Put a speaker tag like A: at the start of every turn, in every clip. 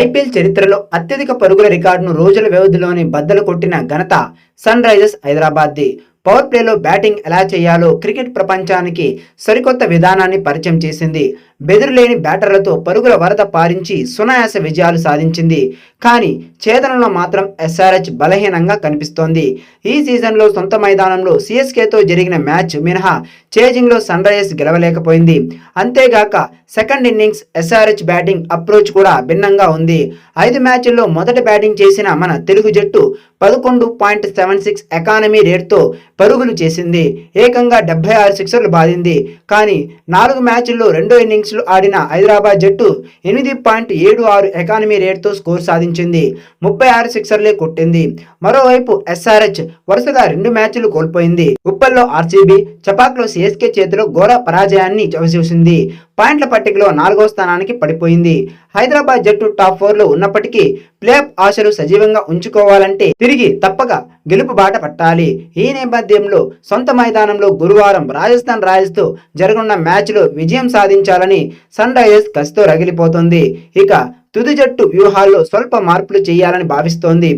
A: IPL చరిత్రలో అత్యధిక పరుగుల రికార్డును రోజుల వ్యవధిలోనే బద్దలు కొట్టిన ఘనత సన్ రైజర్స్ హైదరాబాద్ది. పవర్ ప్లేలో బ్యాటింగ్ ఎలా చేయాలో క్రికెట్ ప్రపంచానికి సరికొత్త విధానాన్ని పరిచయం చేసింది. బెదురులేని బ్యాటర్లతో పరుగుల వరద పారించి సునాయాస విజయాలు సాధించింది. కానీ ఛేదనలో మాత్రం ఎస్ఆర్హెచ్ బలహీనంగా కనిపిస్తోంది. ఈ సీజన్లో సొంత మైదానంలో సిఎస్కేతో జరిగిన మ్యాచ్ మినహా చేజింగ్లో సన్ రైజర్స్ గెలవలేకపోయింది. అంతేగాక second innings SRH batting approach కూడా భిన్నంగా ఉంది. ఐదు మ్యాచ్ల్లో మొదట బ్యాటింగ్ చేసిన మన తెలుగు జట్టు పదకొండు పాయింట్ సెవెన్ సిక్స్ ఎకానమీ రేట్తో పరుగులు చేసింది. ఏకంగా డెబ్బై ఆరు సిక్సర్లు బాధింది. కానీ నాలుగు మ్యాచ్ల్లో రెండో ఇన్నింగ్స్లు ఆడిన హైదరాబాద్ జట్టు ఎనిమిది పాయింట్ ఏడు ఆరు ఎకానమీ రేట్తో స్కోర్ సాధించింది. ముప్పై ఆరు సిక్సర్లే కొట్టింది. మరోవైపు ఎస్ఆర్హెచ్ వరుసగా రెండు మ్యాచ్లు కోల్పోయింది. ఉప్పల్లో ఆర్సీబీ చపాక్లో సిఎస్కే చేతిలో ఘోర పరాజయాన్ని చవిచూసింది. పాయింట్ల పట్టికలో నాలుగో స్థానానికి పడిపోయింది. హైదరాబాద్ జట్టు టాప్ ఫోర్లో ఉన్నప్పటికీ ప్లేఆఫ్ ఆశలు సజీవంగా ఉంచుకోవాలంటే తిరిగి తప్పక గెలుపు బాట పట్టాలి. ఈ నేపథ్యంలో సొంత మైదానంలో గురువారం రాజస్థాన్ రాయల్స్తో జరగనున్న మ్యాచ్లో విజయం సాధించాలని సన్ రైజర్స్ కసితో రగిలిపోతుంది. ఇక తుది జట్టు వ్యూహాల్లో స్వల్ప మార్పులు చేయాలని భావిస్తోంది.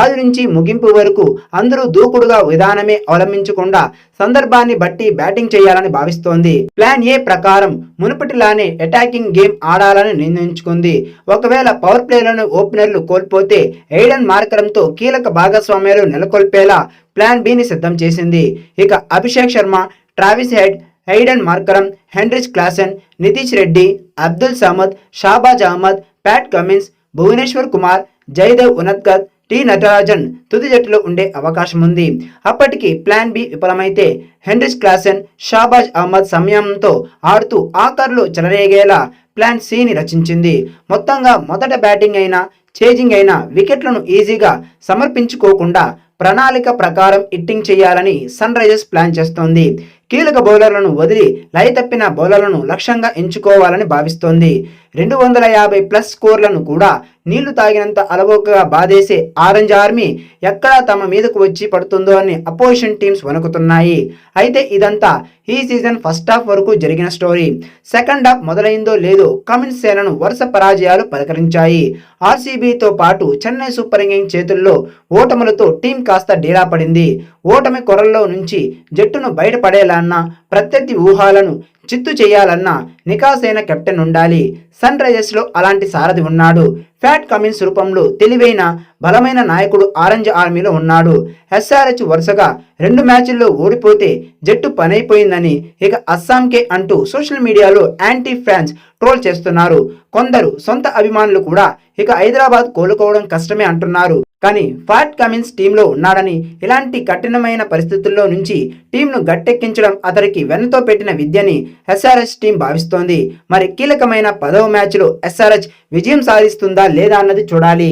A: ఆది నుంచి ముగింపు వరకు అందరూ దూకుడుగా విధానమే అవలంబించకుండా సందర్భాన్ని బట్టి బ్యాటింగ్ చేయాలని భావిస్తోంది. ప్లాన్ ఏ ప్రకారం మునుపటిలానే అటాకింగ్ గేమ్ ఆడాలని నిర్ణయించుకుంది. ఒకవేళ పవర్ ప్లేలను ఓపెనర్లు కోల్పోతే ఎయిడెన్ మార్కరంతో కీలక భాగస్వామ్యాలు నెలకొల్పేలా ప్లాన్ బిని సిద్ధం చేసింది. ఇక Abhishek Sharma Travis Head Aiden Markram Heinrich Klaasen Nitish Reddy Abdul Samad Shahbaz Ahmed Pat Cummins Bhuvneshwar Kumar Jaydev Unadkat T Natarajan తుది జట్టులో ఉండే అవకాశం ఉంది అప్పటికి ప్లాన్ బి విఫలమైతే హెన్రిచ్ క్లాసెన్ షాబాజ్ అహ్మద్ సమయంతో ఆడుతూ ఆఖర్లో చెలరేగేలా ప్లాన్ సిని రచించింది. మొత్తంగా మొదట బ్యాటింగ్ అయినా చేజింగ్ అయినా వికెట్లను ఈజీగా సమర్పించుకోకుండా ప్రణాళిక ప్రకారం ఇట్టింగ్ చేయాలని సన్ రైజర్స్ ప్లాన్ చేస్తోంది. కీలక బౌలర్లను వదిలి లయ తప్పిన బౌలర్లను లక్ష్యంగా ఎంచుకోవాలని భావిస్తోంది. రెండు వందల యాభై ప్లస్ స్కోర్లను కూడా నీళ్ళు తాగినంత అలవోకగా బాధేసే ఆరెంజ్ ఆర్మీ ఎక్కడ తమ మీదకు వచ్చి పడుతుందో అని అపోజిషన్ టీమ్స్ వణుకుతున్నాయి. అయితే ఇదంతా ఈ సీజన్ ఫస్ట్ హాఫ్ వరకు జరిగిన స్టోరీ. సెకండ్ హాఫ్ మొదలైందో లేదో కమిన్స్ సేనను వరుస పరాజయాలు పలకరించాయి. ఆర్సీబీతో పాటు చెన్నై సూపర్ కింగ్స్ చేతుల్లో ఓటములతో టీం కాస్త డీలా పడింది ఓటమి కొరల్లో నుంచి జట్టును బయటపడేలాన్న ప్రత్యర్థి ఊహాలను చిత్తు చేయాలన్న నికాసైన కెప్టెన్ ఉండాలి. సన్ రైజర్స్లో అలాంటి సారథి ఉన్నాడు. ఫ్యాట్ కమిన్స్ రూపంలో తెలివైన బలమైన నాయకుడు ఆరెంజ్ ఆర్మీలో ఉన్నాడు. ఎస్ఆర్హెచ్ వరుసగా రెండు మ్యాచ్ల్లో ఓడిపోతే జట్టు పనైపోయిందని ఇక అస్సాంకే అంటూ సోషల్ మీడియాలో యాంటీ ఫ్యాన్స్ ట్రోల్ చేస్తున్నారు. కొందరు సొంత అభిమానులు కూడా ఇక హైదరాబాద్ కోలుకోవడం కష్టమే అంటున్నారు. కానీ ఫాట్ కమిన్స్ టీంలో ఉన్నాడని ఇలాంటి కఠినమైన పరిస్థితుల్లో నుంచి టీంను గట్టెక్కించడం అతనికి వెన్నతో పెట్టిన విద్యని ఎస్ఆర్హెచ్ టీం భావిస్తోంది. మరి కీలకమైన పదవ మ్యాచ్లో ఎస్ఆర్హెచ్ విజయం సాధిస్తుందా లేదా అన్నది చూడాలి.